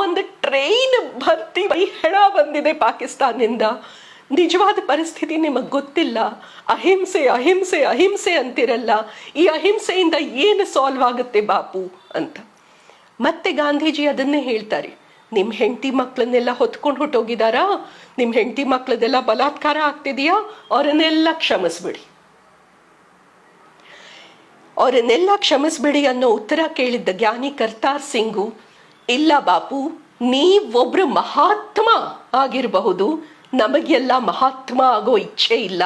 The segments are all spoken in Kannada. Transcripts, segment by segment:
ಒಂದು ಟ್ರೈನ್ ಭರ್ತಿ ಬಂದಿದೆ ಪಾಕಿಸ್ತಾನದಿಂದ ನಿಜವಾದ ಪರಿಸ್ಥಿತಿ ನಿಮಗೆ ಗೊತ್ತಿಲ್ಲ. ಅಹಿಂಸೆ ಅಹಿಂಸೆ ಅಹಿಂಸೆ ಅಂತಿರಲ್ಲ. ಈ ಅಹಿಂಸೆಯಿಂದ ಏನು ಸಾಲ್ವ್ ಆಗುತ್ತೆ ಬಾಪು ಅಂತ. ಮತ್ತೆ ಗಾಂಧೀಜಿ ಅದನ್ನೇ ಹೇಳ್ತಾರೆ. ನಿಮ್ಮ ಹೆಂಡತಿ ಮಕ್ಕಳನ್ನೆಲ್ಲ ಹೊತ್ಕೊಂಡು ಹೊಟ್ಟೋಗಿದಾರಾ ನಿಮ್ಮ ಹೆಂಡತಿ ಮಕ್ಕಳದೆಲ್ಲ ಬಲಾತ್ಕಾರ ಆಗ್ತಿದೆಯಾ? ಅವರನ್ನೆಲ್ಲ ಕ್ಷಮಿಸ್ಬಿಡಿ. ಅವರನ್ನೆಲ್ಲ ಕ್ಷಮಿಸ್ಬಿಡಿ ಅನ್ನೋ ಉತ್ತರ ಕೇಳಿದ್ದ ಜ್ಞಾನಿ ಕರ್ತಾರ್ ಸಿಂಗು ಇಲ್ಲ ಬಾಪು, ನೀವೊಬ್ರು ಮಹಾತ್ಮ ಆಗಿರಬಹುದು. ನಮಗೆಲ್ಲ ಮಹಾತ್ಮ ಆಗೋ ಇಚ್ಛೆ ಇಲ್ಲ.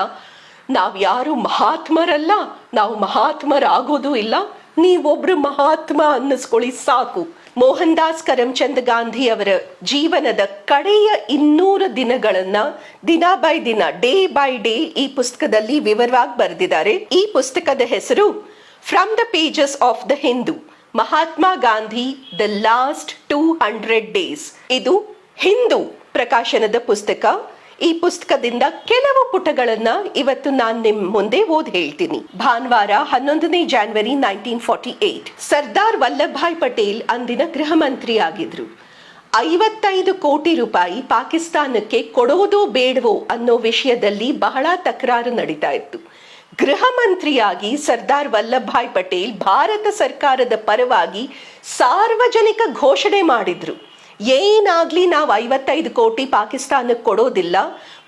ನಾವು ಯಾರು ಮಹಾತ್ಮರಲ್ಲ, ನಾವು ಮಹಾತ್ಮರಾಗೋದು ಇಲ್ಲ. ನೀವೊಬ್ರು ಮಹಾತ್ಮ ಅನ್ನಿಸ್ಕೊಳ್ಳಿ ಸಾಕು. ಮೋಹನ್ ದಾಸ್ ಕರಮ್ಚಂದ್ ಗಾಂಧಿ ಅವರ ಜೀವನದ ಕಡೆಯ ಇನ್ನೂರು ದಿನಗಳನ್ನ ದಿನ ಬೈ ದಿನ, ಡೇ ಬೈ ಡೇ ಈ ಪುಸ್ತಕದಲ್ಲಿ ವಿವರವಾಗಿ ಬರೆದಿದ್ದಾರೆ. ಈ ಪುಸ್ತಕದ ಹೆಸರು from the pages of the Hindu Mahatma Gandhi the last two hundred days ಇದು ಹಿಂದೂ ಪ್ರಕಾಶನದ ಪುಸ್ತಕ. ಈ ಪುಸ್ತಕದಿಂದ ಕೆಲವು ಪುಟಗಳನ್ನ ಇವತ್ತು ನಾನು ನಿಮ್ ಮುಂದೆ ಓದ್ ಹೇಳ್ತೀನಿ. ಭಾನುವಾರ ಹನ್ನೊಂದನೇ January nineteen forty eight Sardar Vallabhbhai Patel ಅಂದಿನ ಗೃಹ ಮಂತ್ರಿ ಆಗಿದ್ರು ಐವತ್ತೈದು ಕೋಟಿ ರೂಪಾಯಿ ಪಾಕಿಸ್ತಾನಕ್ಕೆ ಕೊಡೋದು ಬೇಡವೋ ಅನ್ನೋ ವಿಷಯದಲ್ಲಿ ಬಹಳ ತಕರಾರು ನಡೀತಾ ಇತ್ತು. ಗೃಹ ಮಂತ್ರಿಯಾಗಿ ಸರ್ದಾರ್ ವಲ್ಲಭಾಯ್ ಪಟೇಲ್ ಭಾರತ ಸರ್ಕಾರದ ಪರವಾಗಿ ಸಾರ್ವಜನಿಕ ಘೋಷಣೆ ಮಾಡಿದ್ರು. ಏನಾಗ್ಲಿ ನಾವು ಐವತ್ತೈದು ಕೋಟಿ ಪಾಕಿಸ್ತಾನಕ್ಕೆ ಕೊಡೋದಿಲ್ಲ.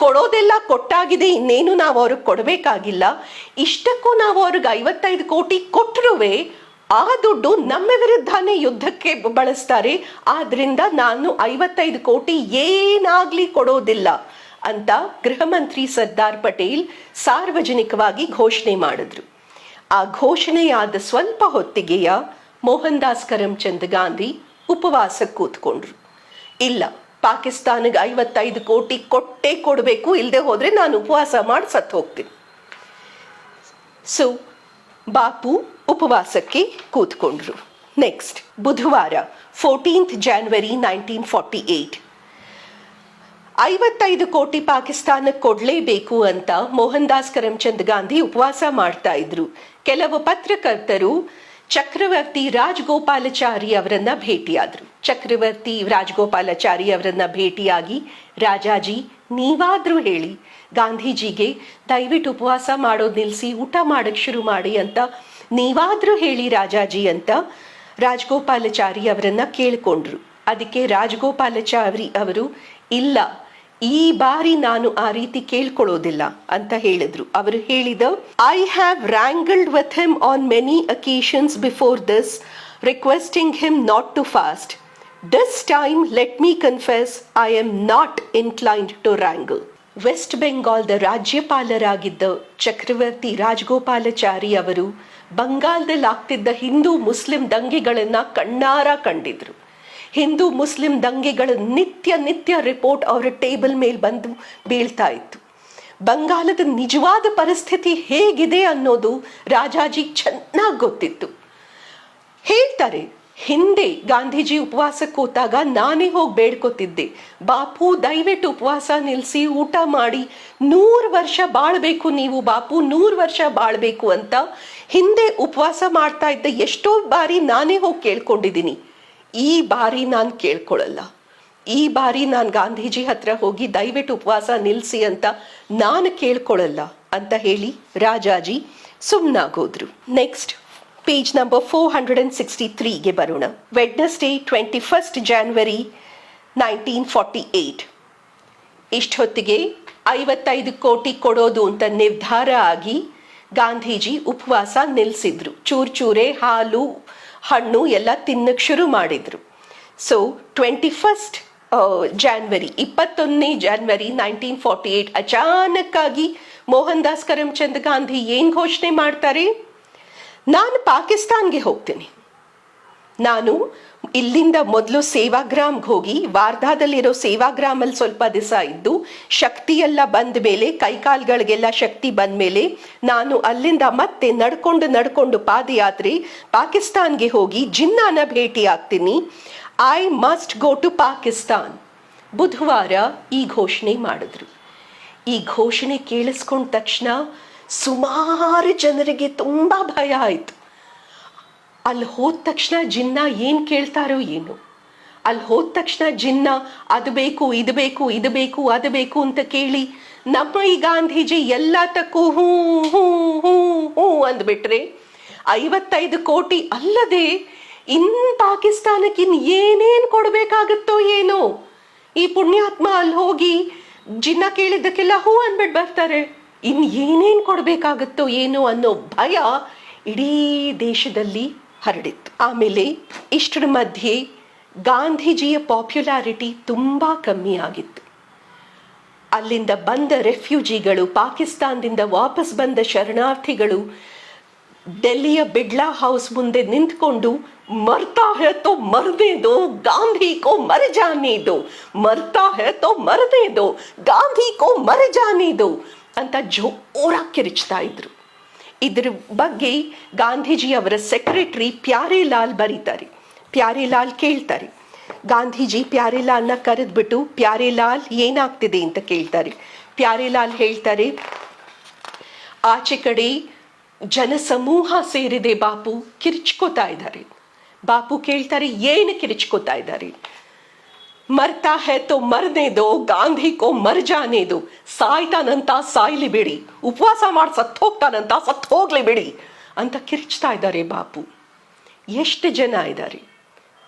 ಕೊಡೋದೆಲ್ಲ ಕೊಟ್ಟಾಗಿದೆ, ಇನ್ನೇನು ನಾವು ಅವ್ರಿಗೆ ಕೊಡಬೇಕಾಗಿಲ್ಲ. ಇಷ್ಟಕ್ಕೂ ನಾವು ಅವ್ರಿಗೆ ಐವತ್ತೈದು ಕೋಟಿ ಕೊಟ್ಟರುವೆ ಆ ದುಡ್ಡು ನಮ್ಮ ವಿರುದ್ಧನೇ ಯುದ್ಧಕ್ಕೆ ಬಳಸ್ತಾರೆ. ಆದ್ರಿಂದ ನಾನು ಐವತ್ತೈದು ಕೋಟಿ ಏನಾಗ್ಲಿ ಕೊಡೋದಿಲ್ಲ. ಅಂತ ಗೃಹ ಮಂತ್ರಿ ಸರ್ದಾರ್ ಪಟೇಲ್ ಸಾರ್ವಜನಿಕವಾಗಿ ಘೋಷಣೆ ಮಾಡಿದ್ರು. ಆ ಘೋಷಣೆಯಾದ ಸ್ವಲ್ಪ ಹೊತ್ತಿಗೆಯ ಮೋಹನ್ ದಾಸ್ ಕರಮ್ಚಂದ್ ಗಾಂಧಿ ಉಪವಾಸ ಕೂತ್ಕೊಂಡ್ರು. ಇಲ್ಲ ಪಾಕಿಸ್ತಾನಿಗೆ ಐವತ್ತೈದು ಕೋಟಿ ಕೊಟ್ಟೇ ಕೊಡಬೇಕು ಇಲ್ಲದೆ ಹೋದ್ರೆ ನಾನು ಉಪವಾಸ ಮಾಡಿ ಸತ್ತು ಹೋಗ್ತೀನಿ. ಸೊ ಬಾಪು ಉಪವಾಸಕ್ಕೆ ಕೂತ್ಕೊಂಡ್ರು. ನೆಕ್ಸ್ಟ್ ಬುಧವಾರ fourteenth January nineteen forty eight ಐವತ್ತೈದು ಕೋಟಿ ಪಾಕಿಸ್ತಾನಕ್ಕೆ ಕೊಡಲೇಬೇಕು ಅಂತ ಮೋಹನ್ ದಾಸ್ ಕರಮ್ಚಂದ್ ಗಾಂಧಿ ಉಪವಾಸ ಮಾಡ್ತಾ ಇದ್ರು. ಕೆಲವು ಪತ್ರಕರ್ತರು ಚಕ್ರವರ್ತಿ ರಾಜಗೋಪಾಲಾಚಾರಿ ಅವರನ್ನ ಭೇಟಿಯಾದ್ರು. ಚಕ್ರವರ್ತಿ ರಾಜಗೋಪಾಲಾಚಾರಿ ಅವರನ್ನ ಭೇಟಿಯಾಗಿ ರಾಜಾಜಿ ನೀವಾದ್ರೂ ಹೇಳಿ, ಗಾಂಧೀಜಿಗೆ ದಯವಿಟ್ಟು ಉಪವಾಸ ಮಾಡೋದು ನಿಲ್ಲಿಸಿ ಊಟ ಮಾಡಕ್ ಶುರು ಮಾಡಿ ಅಂತ ನೀವಾದ್ರೂ ಹೇಳಿ ರಾಜಾಜಿ ಅಂತ ರಾಜಗೋಪಾಲಾಚಾರಿ ಅವರನ್ನ ಕೇಳ್ಕೊಂಡ್ರು. ಅದಕ್ಕೆ ರಾಜಗೋಪಾಲಾಚಾರಿ ಅವರು ಇಲ್ಲ ಈ ಬಾರಿ ನಾನು ಆ ರೀತಿ ಕೇಳ್ಕೊಳ್ಳೋದಿಲ್ಲ ಅಂತ ಹೇಳಿದ್ರು. ಅವರು ಹೇಳಿದ I have wrangled with him on many occasions before this requesting him not to fast this time let me confess I am not inclined to wrangle west ಬೆಂಗಾಲ್ದ ರಾಜ್ಯಪಾಲರಾಗಿದ್ದ ಚಕ್ರವರ್ತಿ ರಾಜಗೋಪಾಲಚಾರಿ ಅವರು ಬಂಗಾಲದಲ್ಲಿ ಆಗ್ತಿದ್ದ ಹಿಂದೂ ಮುಸ್ಲಿಂ ದಂಗೆಗಳನ್ನ ಕಣ್ಣಾರ ಕಂಡಿದ್ರು. ಹಿಂದೂ ಮುಸ್ಲಿಂ ದಂಗೆಗಳ ನಿತ್ಯ ನಿತ್ಯ ರಿಪೋರ್ಟ್ ಅವರ ಟೇಬಲ್ ಮೇಲೆ ಬಂದು ಬೀಳ್ತಾ ಇತ್ತು. ಬಂಗಾಲದ ನಿಜವಾದ ಪರಿಸ್ಥಿತಿ ಹೇಗಿದೆ ಅನ್ನೋದು ರಾಜಾಜಿ ಚೆನ್ನಾಗಿ ಗೊತ್ತಿತ್ತು. ಹೇಳ್ತಾರೆ, ಹಿಂದೆ ಗಾಂಧೀಜಿ ಉಪವಾಸ ಕೂತಾಗ ನಾನೇ ಹೋಗಿ ಬೇಡ್ಕೊತಿದ್ದೆ. ಬಾಪು, ದಯವಿಟ್ಟು ಉಪವಾಸ ನಿಲ್ಲಿಸಿ ಊಟ ಮಾಡಿ, ನೂರು ವರ್ಷ ಬಾಳ್ಬೇಕು ನೀವು ಬಾಪು, ನೂರು ವರ್ಷ ಬಾಳ್ಬೇಕು ಅಂತ ಹಿಂದೆ ಉಪವಾಸ ಮಾಡ್ತಾ ಇದ್ದ ಎಷ್ಟೋ ಬಾರಿ ನಾನೇ ಹೋಗಿ ಕೇಳ್ಕೊಂಡಿದ್ದೀನಿ. ಈ ಬಾರಿ ನಾನು ಕೇಳ್ಕೊಳ್ಳಲ್ಲ ಈ ಬಾರಿ ನಾನು ಗಾಂಧೀಜಿ ಹತ್ರ ಹೋಗಿ ದಯವಿಟ್ಟು ಉಪವಾಸ ನಿಲ್ಲಿಸಿ ಅಂತ ನಾನು ಕೇಳ್ಕೊಳ್ಳಲ್ಲ ಅಂತ ಹೇಳಿ Rajaji ಸುಮ್ಮನಾಗೋದ್ರು next page number four hundred and sixty ತ್ರೀಗೆ ಬರೋಣ. Wednesday twenty first January nineteen forty eight ಇಷ್ಟೊತ್ತಿಗೆ ಐವತ್ತೈದು ಕೋಟಿ ಕೊಡೋದು ಅಂತ ನಿರ್ಧಾರ ಆಗಿ ಗಾಂಧೀಜಿ ಉಪವಾಸ ನಿಲ್ಲಿಸಿದ್ರು ಚೂರ್ ಚೂರೆ ಹಾಲು ಹಣ್ಣು ಎಲ್ಲ ತಿನ್ನಕ್ಕೆ ಶುರು ಮಾಡಿದರು. ಸೊ ಟ್ವೆಂಟಿ ಫಸ್ಟ್ ಜಾನ್ವರಿ ಇಪ್ಪತ್ತೊಂದನೇ ಜಾನ್ವರಿ ನೈನ್ಟೀನ್ ಫಾರ್ಟಿ ಏಟ್ ಅಚಾನಕ್ಕಾಗಿ ಮೋಹನ್ ದಾಸ್ ಕರಮ್ಚಂದ್ ಗಾಂಧಿ ಏನು ಘೋಷಣೆ ಮಾಡ್ತಾರೆ? ನಾನು ಪಾಕಿಸ್ತಾನ್ಗೆ ಹೋಗ್ತೀನಿ. ನಾನು ಇಲ್ಲಿಂದ ಮೊದಲು ಸೇವಾಗ್ರಾಮ್ಗೆ ಹೋಗಿ ವಾರ್ಧಾದಲ್ಲಿರೋ ಸೇವಾಗ್ರಾಮಲ್ಲಿ ಸ್ವಲ್ಪ ದಿವಸ ಇದ್ದು ಶಕ್ತಿ ಎಲ್ಲ ಬಂದ ಮೇಲೆ ಕೈಕಾಲುಗಳಿಗೆಲ್ಲ ಶಕ್ತಿ ಬಂದ ಮೇಲೆ ನಾನು ಅಲ್ಲಿಂದ ಮತ್ತೆ ನಡ್ಕೊಂಡು ನಡ್ಕೊಂಡು ಪಾದಯಾತ್ರೆ ಪಾಕಿಸ್ತಾನ್ಗೆ ಹೋಗಿ ಜಿನ್ನಾನ ಭೇಟಿ ಆಗ್ತೀನಿ. I must go to Pakistan. ಬುಧವಾರ ಈ ಘೋಷಣೆ ಮಾಡಿದ್ರು. ಈ ಘೋಷಣೆ ಕೇಳಿಸ್ಕೊಂಡ ತಕ್ಷಣ ಸುಮಾರು ಜನರಿಗೆ ತುಂಬ ಭಯ ಆಯಿತು. ಅಲ್ಲಿ ಹೋದ ತಕ್ಷಣ ಜಿನ್ನ ಏನು ಕೇಳ್ತಾರೋ ಏನು? ಅಲ್ಲಿ ಹೋದ ತಕ್ಷಣ ಜಿನ್ನ ಅದು ಬೇಕು, ಇದು ಬೇಕು ಇದು ಬೇಕು, ಅದು ಬೇಕು ಅಂತ ಕೇಳಿ ನಮ್ಮ ಈ ಗಾಂಧೀಜಿ ಎಲ್ಲತಕ್ಕೂ ಹೂ ಹೂ ಹೂ ಹೂ ಅಂದ್ಬಿಟ್ರೆ ಐವತ್ತೈದು ಕೋಟಿ ಅಲ್ಲದೆ ಇನ್ ಪಾಕಿಸ್ತಾನಕ್ಕೆ ಇನ್ ಏನೇನು ಕೊಡಬೇಕಾಗುತ್ತೋ ಏನೋ? ಈ ಪುಣ್ಯಾತ್ಮ ಅಲ್ಲಿ ಹೋಗಿ ಜಿನ್ನ ಕೇಳಿದ್ದಕ್ಕೆಲ್ಲ ಹೂ ಅಂದ್ಬಿಟ್ಟು ಬರ್ತಾರೆ. ಇನ್ ಏನೇನು ಕೊಡಬೇಕಾಗುತ್ತೋ ಏನೋ ಅನ್ನೋ ಭಯ ಇಡೀ ದೇಶದಲ್ಲಿ ಹರಡಿತ್ತು. ಆಮೇಲೆ ಇಷ್ಟರ ಮಧ್ಯೆ ಗಾಂಧೀಜಿಯ ಪಾಪ್ಯುಲಾರಿಟಿ ತುಂಬ ಕಮ್ಮಿ ಆಗಿತ್ತು. ಅಲ್ಲಿಂದ ಬಂದ ರೆಫ್ಯೂಜಿಗಳು, ಪಾಕಿಸ್ತಾನದಿಂದ ವಾಪಸ್ ಬಂದ ಶರಣಾರ್ಥಿಗಳು ಡೆಲ್ಲಿಯ ಬಿಡ್ಲಾ ಹೌಸ್ ಮುಂದೆ ನಿಂತ್ಕೊಂಡು, ಮರ್ತಾ ಹೇಳ್ತೋ ಮರ್ದೇದೋ ಗಾಂಧಿ ಕೋ ಮರ್ ಜಾನೇದೋ ಮರ್ತಾ ಹೇಳ್ತೋ ಮರ್ದೇದೋ ಗಾಂಧಿ ಕೋ ಮರ್ ಜಾನೇದೋ ಅಂತ ಜೋರಾಗಿ ಕಿರಿಚ್ತಾ ಇದ್ರು. ಇದ್ರ ಬಗ್ಗೆ ಗಾಂಧೀಜಿ ಅವರ ಸೆಕ್ರೆಟರಿ ಪ್ಯಾರೇಲಾಲ್ ಬರೀತಾರೆ. ಪ್ಯಾರೇಲಾಲ್ ಕೇಳ್ತಾರೆ. ಗಾಂಧೀಜಿ ಪ್ಯಾರೇಲಾಲ್ನ ಕರೆದ್ಬಿಟ್ಟು ಪ್ಯಾರೇಲಾಲ್ ಏನಾಗ್ತಿದೆ ಅಂತ ಕೇಳ್ತಾರೆ. ಪ್ಯಾರೇಲಾಲ್ ಹೇಳ್ತಾರೆ, ಆಚೆ ಕಡೆ ಜನಸಮೂಹ ಸೇರಿದೆ ಬಾಪು, ಕಿರಿಚ್ಕೋತಾ ಇದ್ದಾರೆ. ಬಾಪು ಕೇಳ್ತಾರೆ, ಏನು ಕಿರಿಚ್ಕೋತಾ ಇದ್ದಾರೆ? ಮರ್ತಾ ಹೇ ತೋ ದೋ, ಗಾಂಧಿ ಕೋ ಮರ್ ಜಾನೆ ದೋ. ಸಾಯ್ತಾನಂತ ಸಾಯ್ಲಿ ಬಿಡಿ. ಉಪವಾಸ ಮಾಡಿ ಸತ್ತು ಹೋಗ್ತಾನಂತ ಸತ್ತು ಬಿಡಿ. ಅಂತ ಕಿರ್ಚ್ತಾ ಇದ್ದಾರೆ ಬಾಪು. ಎಷ್ಟು ಜನ ಇದ್ದಾರೆ?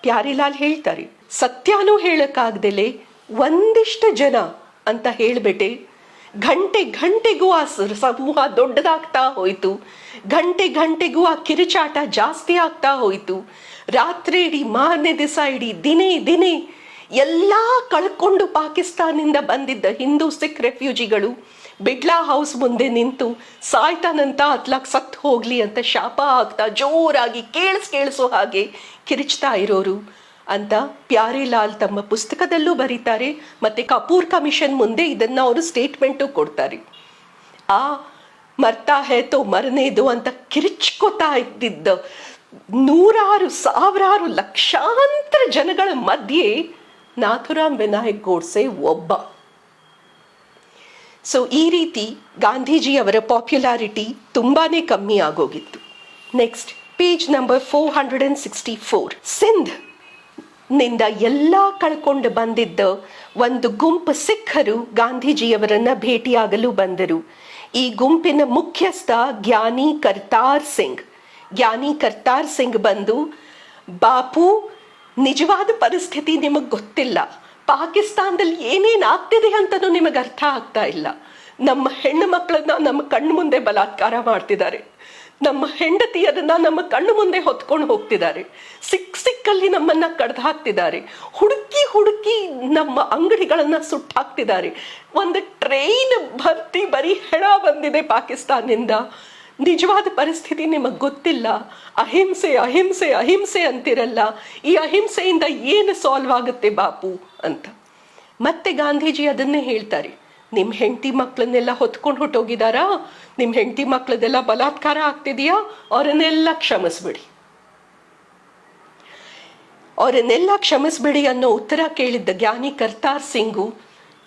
ಪ್ಯಾರಿಲಾಲ್ ಹೇಳ್ತಾರೆ, ಸತ್ಯನೂ ಹೇಳಕ್ಕಾಗ್ದಲೆ ಒಂದಿಷ್ಟು ಜನ ಅಂತ ಹೇಳ್ಬಿಟ್ಟೆ. ಗಂಟೆ ಗಂಟೆಗೂ ಆ ಸಮೂಹ ದೊಡ್ಡದಾಗ್ತಾ ಹೋಯ್ತು. ಗಂಟೆ ಗಂಟೆಗೂ ಆ ಕಿರುಚಾಟ ಜಾಸ್ತಿ ಆಗ್ತಾ ಹೋಯ್ತು. ರಾತ್ರಿ ಇಡೀ ಮಾರನೇ ದಿವಸ ಇಡೀ ದಿನೇ ದಿನೇ ಎಲ್ಲ ಕಳ್ಕೊಂಡು ಪಾಕಿಸ್ತಾನಿಂದ ಬಂದಿದ್ದ ಹಿಂದೂ ಸಿಖ್ ರೆಫ್ಯೂಜಿಗಳು ಬಿಡ್ಲಾ ಹೌಸ್ ಮುಂದೆ ನಿಂತು, ಸಾಯ್ತಾನಂತ ಅತ್ಲಾಕ್ ಸತ್ ಹೋಗ್ಲಿ ಅಂತ ಶಾಪ ಆಗ್ತಾ ಜೋರಾಗಿ ಕೇಳಿಸ್ ಕೇಳಿಸೋ ಹಾಗೆ ಕಿರಿಚ್ತಾ ಇರೋರು ಅಂತ ಪ್ಯಾರೇಲಾಲ್ ತಮ್ಮ ಪುಸ್ತಕದಲ್ಲೂ ಬರೀತಾರೆ ಮತ್ತೆ ಕಪೂರ್ ಕಮಿಷನ್ ಮುಂದೆ ಇದನ್ನ ಅವರು ಸ್ಟೇಟ್ಮೆಂಟು ಕೊಡ್ತಾರೆ. ಆ ಮರ್ತಾ ಹೇತೋ ಮರನೇದು ಅಂತ ಕಿರಿಚ್ಕೋತಾ ಇದ್ದಿದ್ದ ನೂರಾರು, ಸಾವಿರಾರು ಲಕ್ಷಾಂತರ ಜನಗಳ ಮಧ್ಯೆ ನಾಥುರಾಮ್ ವಿನಾಯಕ್ ಗೋಡ್ಸೆ ಒಬ್ಬ. ಸೊ ಈ ರೀತಿ ಗಾಂಧೀಜಿ ಅವರ ಪಾಪ್ಯುಲಾರಿಟಿ ತುಂಬಾನೇ ಕಮ್ಮಿ ಆಗೋಗಿತ್ತು. Next page number four hundred and sixty four ಸಿಂಧ್ನಿಂದ ಎಲ್ಲ ಕಳ್ಕೊಂಡು ಬಂದಿದ್ದ ಒಂದು ಗುಂಪು ಸಿಖ್ಖರು ಗಾಂಧೀಜಿಯವರನ್ನ ಭೇಟಿಯಾಗಲು ಬಂದರು. ಈ ಗುಂಪಿನ ಮುಖ್ಯಸ್ಥ ಜ್ಞಾನಿ ಕರ್ತಾರ್ ಸಿಂಗ್. ಜ್ಞಾನಿ ಕರ್ತಾರ್ ಸಿಂಗ್ ಬಂದು, ಬಾಪು ನಿಜವಾದ ಪರಿಸ್ಥಿತಿ ನಿಮಗೆ ಗೊತ್ತಿಲ್ಲ. ಪಾಕಿಸ್ತಾನದಲ್ಲಿ ಏನೇನು ಆಗ್ತಿದೆ ಅಂತಲೂ ನಿಮಗೆ ಅರ್ಥ ಆಗ್ತಾ ಇಲ್ಲ. ನಮ್ಮ ಹೆಣ್ಣು ಮಕ್ಕಳನ್ನ ನಮ್ಮ ಕಣ್ಣು ಮುಂದೆ ಬಲಾತ್ಕಾರ ಮಾಡ್ತಿದ್ದಾರೆ. ನಮ್ಮ ಹೆಂಡತಿಯರನ್ನ ನಮ್ಮ ಕಣ್ಣು ಮುಂದೆ ಹೊತ್ಕೊಂಡು ಹೋಗ್ತಿದ್ದಾರೆ. ಸಿಕ್ ಸಿಕ್ಕಲ್ಲಿ ನಮ್ಮನ್ನ ಕಡ್ದು ಹಾಕ್ತಿದ್ದಾರೆ ಹುಡುಕಿ ಹುಡುಕಿ ನಮ್ಮ ಅಂಗಡಿಗಳನ್ನ ಸುಟ್ಟು ಹಾಕ್ತಿದ್ದಾರೆ ಒಂದು ಟ್ರೈನ್ ಭರ್ತಿ ಬರೀ ಹೆಣ ಬಂದಿದೆ ಪಾಕಿಸ್ತಾನದಿಂದ ನಿಜವಾದ ಪರಿಸ್ಥಿತಿ ನಿಮಗೆ ಗೊತ್ತಿಲ್ಲ. ಅಹಿಂಸೆ ಅಹಿಂಸೆ ಅಹಿಂಸೆ ಅಂತಿರಲ್ಲ. ಈ ಅಹಿಂಸೆಯಿಂದ ಏನು ಸಾಲ್ವ್ ಆಗುತ್ತೆ ಬಾಪು ಅಂತ. ಮತ್ತೆ ಗಾಂಧೀಜಿ ಅದನ್ನೇ ಹೇಳ್ತಾರೆ. ನಿಮ್ಮ ಹೆಂಡತಿ ಮಕ್ಕಳನ್ನೆಲ್ಲ ಹೊತ್ಕೊಂಡು ಹೊಟ್ಟೋಗಿದಾರಾ ನಿಮ್ಮ ಹೆಂಡತಿ ಮಕ್ಕಳದೆಲ್ಲ ಬಲಾತ್ಕಾರ ಆಗ್ತಿದೆಯಾ? ಅವರನ್ನೆಲ್ಲ ಕ್ಷಮಿಸ್ಬಿಡಿ. ಅವರನ್ನೆಲ್ಲ ಕ್ಷಮಿಸ್ಬಿಡಿ ಅನ್ನೋ ಉತ್ತರ ಕೇಳಿದ್ದ ಜ್ಞಾನಿ ಕರ್ತಾರ್ ಸಿಂಗು,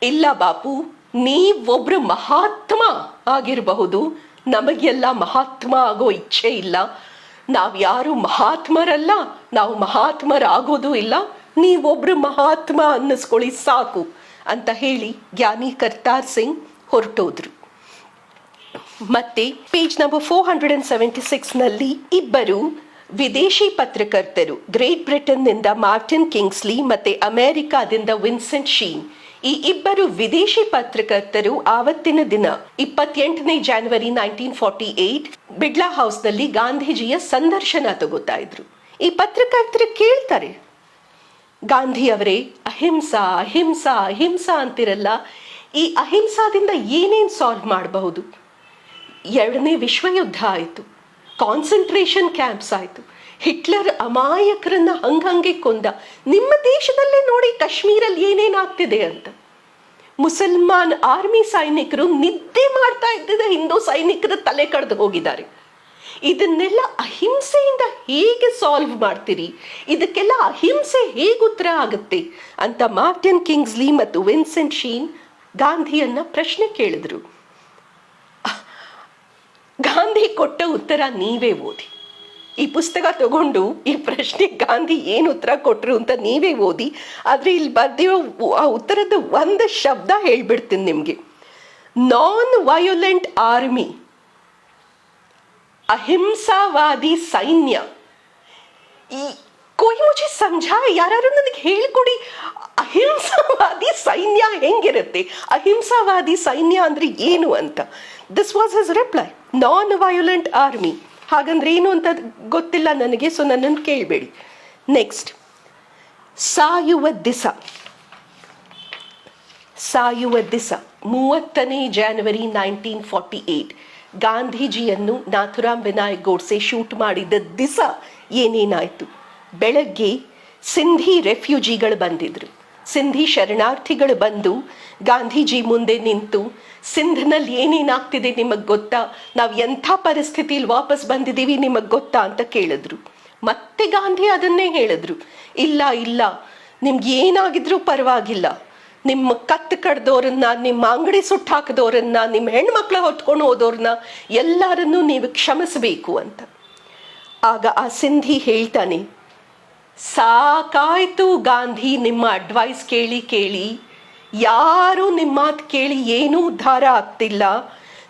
ಇಲ್ಲ ಬಾಪು ನೀವೊಬ್ರು ಮಹಾತ್ಮ ಆಗಿರಬಹುದು. ನಮಗೆಲ್ಲ ಮಹಾತ್ಮ ಆಗೋ ಇಚ್ಛೆ ಇಲ್ಲ. ನಾವು ಯಾರು ಮಹಾತ್ಮರಲ್ಲ, ನಾವು ಮಹಾತ್ಮರಾಗೋದು ಇಲ್ಲ. ನೀವೊಬ್ರು ಮಹಾತ್ಮ ಅನ್ನಿಸ್ಕೊಳ್ಳಿ ಸಾಕು ಅಂತ ಹೇಳಿ ಜ್ಞಾನಿ ಕರ್ತಾರ್ ಸಿಂಗ್ ಹೊರಟೋದ್ರು. ಮತ್ತೆ page number four hundred and seventy ಸಿಕ್ಸ್ನಲ್ಲಿ ಇಬ್ಬರು ವಿದೇಶಿ ಪತ್ರಕರ್ತರು, ಗ್ರೇಟ್ ಬ್ರಿಟನ್ನಿಂದ ಮಾರ್ಟಿನ್ ಕಿಂಗ್ಸ್ಲಿ ಮತ್ತೆ ಅಮೆರಿಕಾದಿಂದ ವಿನ್ಸೆಂಟ್ ಶೀನ್ ಈ ಇಬ್ಬರು ವಿದೇಶಿ ಪತ್ರಕರ್ತರು ಆವತ್ತಿನ ದಿನ ಇಪ್ಪತ್ತೆಂಟನೇ January nineteen forty eight Birla ಹೌಸ್ನಲ್ಲಿ ಗಾಂಧೀಜಿಯ ಸಂದರ್ಶನ ತಗೋತಾ ಇದ್ರು. ಈ ಪತ್ರಕರ್ತರು ಕೇಳ್ತಾರೆ, ಗಾಂಧಿ ಅವರೇ, ಅಹಿಂಸಾ ಅಹಿಂಸಾ ಅಹಿಂಸಾ ಅಂತಿರಲ್ಲ, ಈ ಅಹಿಂಸಾದಿಂದ ಏನೇನು ಸಾಲ್ವ್ ಮಾಡಬಹುದು? ಎರಡನೇ ವಿಶ್ವಯುದ್ಧ ಆಯಿತು. ಕಾನ್ಸಂಟ್ರೇಷನ್ ಕ್ಯಾಂಪ್ಸ್ ಆಯಿತು. ಹಿಟ್ಲರ್ ಅಮಾಯಕರನ್ನ ಹಂಗಂಗೆ ಕೊಂದ, ನಿಮ್ಮ ದೇಶದಲ್ಲೇ ನೋಡಿ ಕಾಶ್ಮೀರಲ್ಲಿ ಏನೇನಾಗ್ತಿದೆ ಅಂತ. ಮುಸಲ್ಮಾನ್ ಆರ್ಮಿ ಸೈನಿಕರು ನಿದ್ದೆ ಮಾಡ್ತಾ ಇದ್ದಿದ್ದ ಹಿಂದೂ ಸೈನಿಕರ ತಲೆ ಕಡ್ದು ಹೋಗಿದ್ದಾರೆ. ಇದನ್ನೆಲ್ಲ ಅಹಿಂಸೆಯಿಂದ ಹೇಗೆ ಸಾಲ್ವ್ ಮಾಡ್ತೀರಿ? ಇದಕ್ಕೆಲ್ಲ ಅಹಿಂಸೆ ಹೇಗೆ ಉತ್ತರ ಆಗುತ್ತೆ? ಅಂತ ಮಾರ್ಟಿನ್ ಕಿಂಗ್ಸ್ಲಿ ಮತ್ತು ವಿನ್ಸೆಂಟ್ ಶೀನ್ ಗಾಂಧಿಯನ್ನ ಪ್ರಶ್ನೆ ಕೇಳಿದ್ರು. ಗಾಂಧಿ ಕೊಟ್ಟ ಉತ್ತರ ನೀವೇ ಓದಿ. ಈ ಪುಸ್ತಕ ತಗೊಂಡು ಈ ಪ್ರಶ್ನೆ ಗಾಂಧಿ ಏನು ಉತ್ತರ ಕೊಟ್ಟರು ಅಂತ ನೀವೇ ಓದಿ. ಆದರೆ ಇಲ್ಲಿ ಬರ್ದಿರೋ ಆ ಉತ್ತರದ ಒಂದು ಶಬ್ದ ಹೇಳ್ಬಿಡ್ತೀನಿ ನಿಮಗೆ. Non violent army. ಅಹಿಂಸಾವಾದಿ ಸೈನ್ಯ. ಈ ಕೊಯ್ ಮುಚ್ಚಿ ಸಂಜಾ ಯಾರು ನನಗೆ ಹೇಳ್ಕೊಡಿ. ಅಹಿಂಸಾವಾದಿ ಸೈನ್ಯ ಹೆಂಗಿರುತ್ತೆ? ಅಹಿಂಸಾವಾದಿ ಸೈನ್ಯ ಅಂದ್ರೆ ಏನು ಅಂತ? This was his reply non violent army ಹಾಗಂದ್ರೆ ಏನು ಅಂತ ಗೊತ್ತಿಲ್ಲ ನನಗೆ ಸೊ ನನ್ನನ್ನು ಕೇಳಬೇಡಿ. ನೆಕ್ಸ್ಟ್ ಸಾಯುವ ದಿಸ. ಸಾಯುವ ದಿಸ. ಮೂವತ್ತನೇ ಜಾನ್ವರಿ ನೈನ್ಟೀನ್ ಫಾರ್ಟಿ ಏಟ್ ಗಾಂಧೀಜಿಯನ್ನು ನಾಥುರಾಮ್ ವಿನಾಯಕ್ ಗೋಡ್ಸೆ ಶೂಟ್ ಮಾಡಿದ ದಿಸ ಏನೇನಾಯಿತು? ಬೆಳಗ್ಗೆ ಸಿಂಧಿ ರೆಫ್ಯೂಜಿಗಳು ಬಂದಿದ್ರು. ಸಿಂಧಿ ಶರಣಾರ್ಥಿಗಳು ಬಂದು ಗಾಂಧೀಜಿ ಮುಂದೆ ನಿಂತು, ಸಿಂಧ್ನಲ್ಲಿ ಏನೇನಾಗ್ತಿದೆ ನಿಮಗೆ ಗೊತ್ತಾ? ನಾವು ಎಂಥ ಪರಿಸ್ಥಿತಿಲಿ ವಾಪಸ್ ಬಂದಿದ್ದೀವಿ ನಿಮಗೆ ಗೊತ್ತಾ ಅಂತ ಕೇಳಿದ್ರು. ಮತ್ತೆ ಗಾಂಧಿ ಅದನ್ನೇ ಹೇಳಿದ್ರು. ಇಲ್ಲ ಇಲ್ಲ, ನಿಮ್ಗೆ ಏನಾಗಿದ್ರೂ ಪರವಾಗಿಲ್ಲ. ನಿಮ್ಮ ಕತ್ತು ಕಡ್ದೋರನ್ನ ನಿಮ್ಮ ಅಂಗಡಿ ಸುಟ್ಟು ಹಾಕಿದವ್ರನ್ನ ನಿಮ್ಮ ಹೆಣ್ಮಕ್ಳ ಹೊತ್ಕೊಂಡು ಹೋದವ್ರನ್ನ ಎಲ್ಲರನ್ನೂ ನೀವು ಕ್ಷಮಿಸಬೇಕು ಅಂತ. ಆಗ ಆ ಸಿಂಧಿ ಹೇಳ್ತಾನೆ ಸಾಕಾಯ್ತು ಗಾಂಧಿ, ನಿಮ್ಮ ಅಡ್ವೈಸ್ ಕೇಳಿ ಕೇಳಿ. ಯಾರು ನಿಮ್ಮ ಮಾತು ಕೇಳಿ ಏನೂ ಉದ್ಧಾರ ಆಗ್ತಿಲ್ಲ.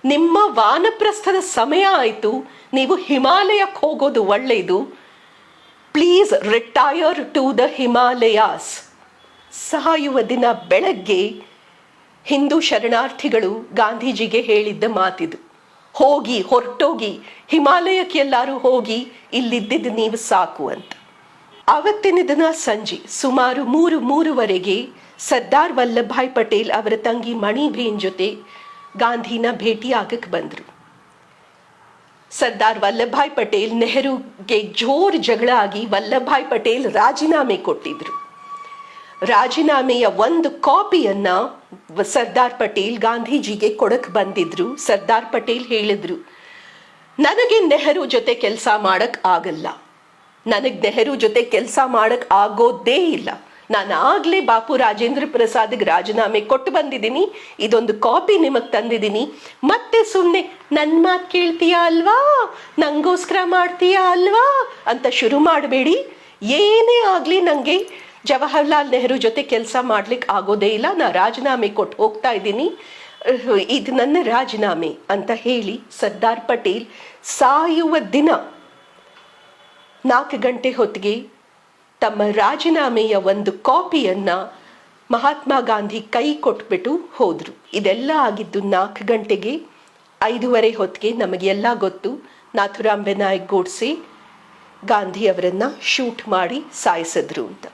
ನಿಮ್ಮ ವಾನಪ್ರಸ್ಥದ ಸಮಯ ಆಯಿತು. ನೀವು ಹಿಮಾಲಯಕ್ಕೆ ಹೋಗೋದು ಒಳ್ಳೆಯದು please retire to the Himalayas ಸಾಯುವ ದಿನ ಬೆಳಗ್ಗೆ ಹಿಂದೂ ಶರಣಾರ್ಥಿಗಳು ಗಾಂಧೀಜಿಗೆ ಹೇಳಿದ್ದ ಮಾತಿದು. ಹೋಗಿ, ಹೊರಟೋಗಿ, ಹಿಮಾಲಯಕ್ಕೆ ಎಲ್ಲರೂ ಹೋಗಿ, ಇಲ್ಲಿದ್ದಿದ್ದು ನೀವು ಸಾಕು ಅಂತ. ಆವತ್ತಿನ ದಿನ ಸಂಜೆ ಸುಮಾರು ಮೂರು ಮೂರುವರೆಗೆ ಸರ್ದಾರ್ ವಲ್ಲಭಾಯ್ ಪಟೇಲ್ ಅವರ ತಂಗಿ ಮಣಿಬೇನ್ ಜೊತೆ ಗಾಂಧಿನ ಭೇಟಿ ಆಗಕ್ಕೆ ಬಂದರು. ಸರ್ದಾರ್ ವಲ್ಲಭಾಯ್ ಪಟೇಲ್ ನೆಹರುಗೆ ಜೋರ್ ಜಗಳ ಆಗಿ ವಲ್ಲಭಾಯ್ ಪಟೇಲ್ ರಾಜೀನಾಮೆ ಕೊಟ್ಟಿದ್ರು. ರಾಜೀನಾಮೆಯ ಒಂದು ಕಾಪಿಯನ್ನ ಸರ್ದಾರ್ ಪಟೇಲ್ ಗಾಂಧೀಜಿಗೆ ಕೊಡಕ್ ಬಂದಿದ್ರು. ಸರ್ದಾರ್ ಪಟೇಲ್ ಹೇಳಿದ್ರು, ನನಗೆ ನೆಹರು ಜೊತೆ ಕೆಲಸ ಮಾಡಕ್ ಆಗಲ್ಲ. ನನಗೆ ನೆಹರು ಜೊತೆ ಕೆಲಸ ಮಾಡಕ್ ಆಗೋದೇ ಇಲ್ಲ. ನಾನು ಆಗ್ಲೇ ಬಾಪು ರಾಜೇಂದ್ರ ಪ್ರಸಾದ್ಗೆ ರಾಜೀನಾಮೆ ಕೊಟ್ಟು ಬಂದಿದ್ದೀನಿ. ಇದೊಂದು ಕಾಪಿ ನಿಮಗೆ ತಂದಿದ್ದೀನಿ. ಮತ್ತೆ ಸುಮ್ಮನೆ ನನ್ನ ಮಾತು ಕೇಳ್ತೀಯಾ ಅಲ್ವಾ? ನಂಗೋಸ್ಕರ ಮಾಡ್ತೀಯಾ ಅಲ್ವಾ? ಅಂತ ಶುರು ಮಾಡಬೇಡಿ. ಏನೇ ಆಗಲಿ ನನಗೆ ಜವಾಹರ್ಲಾಲ್ ನೆಹರು ಜೊತೆ ಕೆಲಸ ಮಾಡ್ಲಿಕ್ಕೆ ಆಗೋದೇ ಇಲ್ಲ. ನಾ ರಾಜೀನಾಮೆ ಕೊಟ್ಟು ಹೋಗ್ತಾ ಇದ್ದೀನಿ. ಇದು ನನ್ನ ರಾಜೀನಾಮೆ ಅಂತ ಹೇಳಿ ಸರ್ದಾರ್ ಪಟೇಲ್ ಸಾಯುವ ದಿನ. ನಾಲ್ಕು ಗಂಟೆ ಹೊತ್ತಿಗೆ ತಮ್ಮ ರಾಜೀನಾಮೆಯ ಒಂದು ಕಾಪಿಯನ್ನ ಮಹಾತ್ಮ ಗಾಂಧಿ ಕೈ ಕೊಟ್ಬಿಟ್ಟು ಹೋದರು. ಇದೆಲ್ಲ ಆಗಿದ್ದು ನಾಲ್ಕು ಗಂಟೆಗೆ ಐದೂವರೆ ಹೊತ್ತಿಗೆ ನಮಗೆಲ್ಲ ಗೊತ್ತು. ನಾಥುರಾಮ್ ವಿನಾಯಕ್ ಗೋಡ್ಸೆ ಗಾಂಧಿ ಅವರನ್ನ ಶೂಟ್ ಮಾಡಿ ಸಾಯಿಸಿದ್ರು ಅಂತ.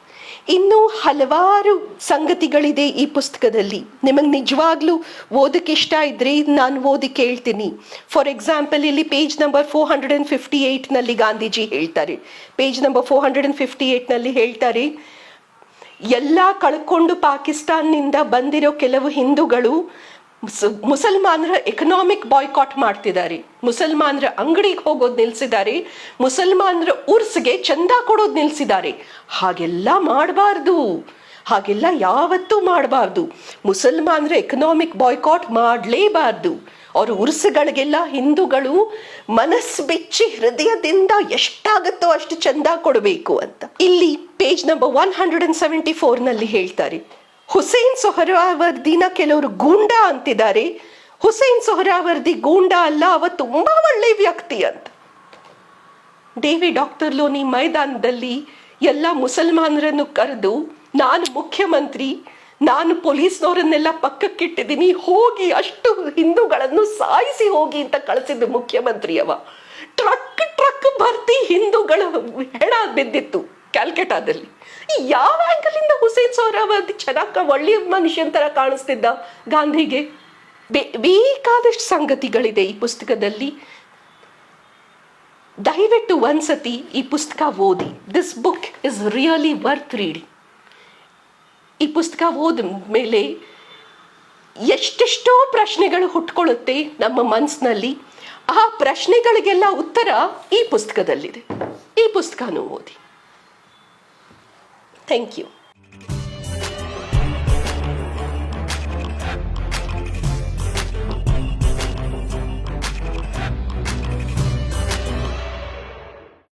ಇನ್ನೂ ಹಲವಾರು ಸಂಗತಿಗಳಿದೆ ಈ ಪುಸ್ತಕದಲ್ಲಿ. ನಿಮಗೆ ನಿಜವಾಗ್ಲೂ ಓದಕ್ಕೆ ಇಷ್ಟ ಇದ್ರೆ ನಾನು ಓದಿ ಕೇಳ್ತೀನಿ. ಫಾರ್ ಎಕ್ಸಾಂಪಲ್ ಇಲ್ಲಿ page number four hundred and fifty Gandhiji ಹೇಳ್ತಾರೆ. Page number four hundred and fifty ಏಯ್ಟ್ನಲ್ಲಿ ಹೇಳ್ತಾರೆ, ಎಲ್ಲ ಕಳ್ಕೊಂಡು ಪಾಕಿಸ್ತಾನ್ನಿಂದ ಬಂದಿರೋ ಕೆಲವು ಹಿಂದೂಗಳು ಮುಸಲ್ಮಾನರ ಎಕನಾಮಿಕ್ ಬಾಯ್ಕಾಟ್ ಮಾಡ್ತಿದ್ದಾರೆ ಮುಸಲ್ಮಾನರ ಅಂಗಡಿಗೆ ಹೋಗೋದು ನಿಲ್ಸಿದ್ದಾರೆ ಮುಸಲ್ಮಾನರ ಉರ್ಸ್ಗೆ ಚಂದ ಕೊಡೋದು ನಿಲ್ಸಿದ್ದಾರೆ ಹಾಗೆಲ್ಲ ಮಾಡಬಾರ್ದು. ಹಾಗೆಲ್ಲ ಯಾವತ್ತೂ ಮಾಡಬಾರ್ದು. ಮುಸಲ್ಮಾನರ ಎಕನಾಮಿಕ್ ಬಾಯ್ಕಾಟ್ ಮಾಡಲೇಬಾರ್ದು. ಅವ್ರ ಉರ್ಸುಗಳಿಗೆಲ್ಲ ಹಿಂದೂಗಳು ಮನಸ್ಸು ಬಿಚ್ಚಿ ಹೃದಯದಿಂದ ಎಷ್ಟಾಗುತ್ತೋ ಅಷ್ಟು ಚಂದ ಕೊಡಬೇಕು ಅಂತ. ಇಲ್ಲಿ page number one hundred and seventy ಫೋರ್ನಲ್ಲಿ ಹೇಳ್ತಾರೆ. ಹುಸೇನ್ ಸೊಹರಾವರ್ದಿನ ಕೆಲವರು ಗೂಂಡಾ ಅಂತಿದ್ದಾರೆ. ಹುಸೇನ್ ಸೊಹರಾವರ್ದಿ ಗೂಂಡಾ ಅಲ್ಲ, ಅವ ತುಂಬಾ ಒಳ್ಳೆ ವ್ಯಕ್ತಿ ಅಂತ. ದೇವಿ ಡಾಕ್ಟರ್ ಲೋನಿ ಮೈದಾನದಲ್ಲಿ ಎಲ್ಲ ಮುಸಲ್ಮಾನರನ್ನು ಕರೆದು, ನಾನು ಮುಖ್ಯಮಂತ್ರಿ, ನಾನು ಪೊಲೀಸ್ನವರನ್ನೆಲ್ಲ ಪಕ್ಕಕ್ಕಿಟ್ಟಿದ್ದೀನಿ, ಹೋಗಿ ಅಷ್ಟು ಹಿಂದೂಗಳನ್ನು ಸಾಯಿಸಿ ಹೋಗಿ ಅಂತ ಕಳಿಸಿದ್ದು ಮುಖ್ಯಮಂತ್ರಿಯವ. ಟ್ರಕ್ ಟ್ರಕ್ ಭರ್ತಿ ಹಿಂದೂಗಳ ಹೆಣ ಬಿದ್ದಿತ್ತು. ಕ್ಯಾಲ್ಕಟಾದಲ್ಲಿ. ಯಾವ ಆ್ಯಂಗಲಿಂದ ಹುಸೇನ್ ಸೌರಾವರ್ದಿ ಚೆನ್ನಾಗಿ ಒಳ್ಳೆಯ ಮನುಷ್ಯನ ಥರ ಕಾಣಿಸ್ತಿದ್ದ ಗಾಂಧಿಗೆ? ಬೇಕಾದಷ್ಟು ಸಂಗತಿಗಳಿದೆ ಈ ಪುಸ್ತಕದಲ್ಲಿ. ದಯವಿಟ್ಟು ಒಂದ್ಸತಿ ಈ ಪುಸ್ತಕ ಓದಿ. This book is really worth reading ಈ ಪುಸ್ತಕ ಓದ ಮೇಲೆ ಎಷ್ಟೆಷ್ಟೋ ಪ್ರಶ್ನೆಗಳು ಹುಟ್ಕೊಳ್ಳುತ್ತೆ ನಮ್ಮ ಮನಸ್ಸಿನಲ್ಲಿ ಆ ಪ್ರಶ್ನೆಗಳಿಗೆಲ್ಲ ಉತ್ತರ ಈ ಪುಸ್ತಕದಲ್ಲಿದೆ. ಈ ಪುಸ್ತಕನೂ ಓದಿ. Thank you